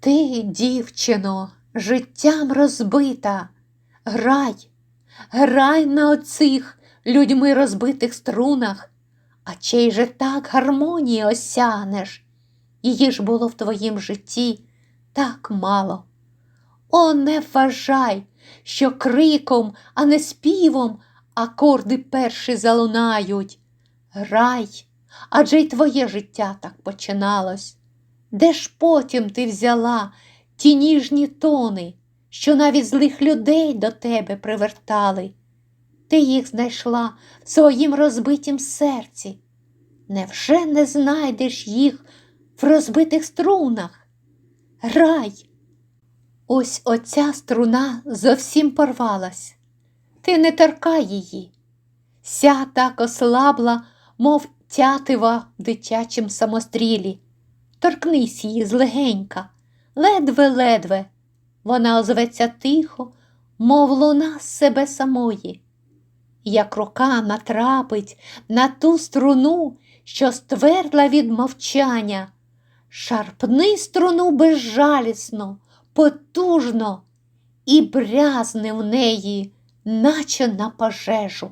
Ти, дівчино, життям розбита, грай, грай на оцих людьми розбитих струнах, а чей же так гармонії осянеш, її ж було в твоїм житті так мало. О, не вважай, що криком, а не співом акорди перші залунають. Грай, адже й твоє життя так починалось. Де ж потім ти взяла ті ніжні тони, що навіть злих людей до тебе привертали? Ти їх знайшла в своїм розбитім серці. Невже не знайдеш їх в розбитих струнах? Грай! Ось оця струна зовсім порвалась. Ти не торкай її. Ся так ослабла, мов тятива в дитячім самострілі. Торкнись її злегенька, ледве-ледве. Вона озветься тихо, мов луна з себе самої. Як рука натрапить на ту струну, що ствердла від мовчання, шарпни струну безжалісно, потужно і брязни в неї, наче на пожежу.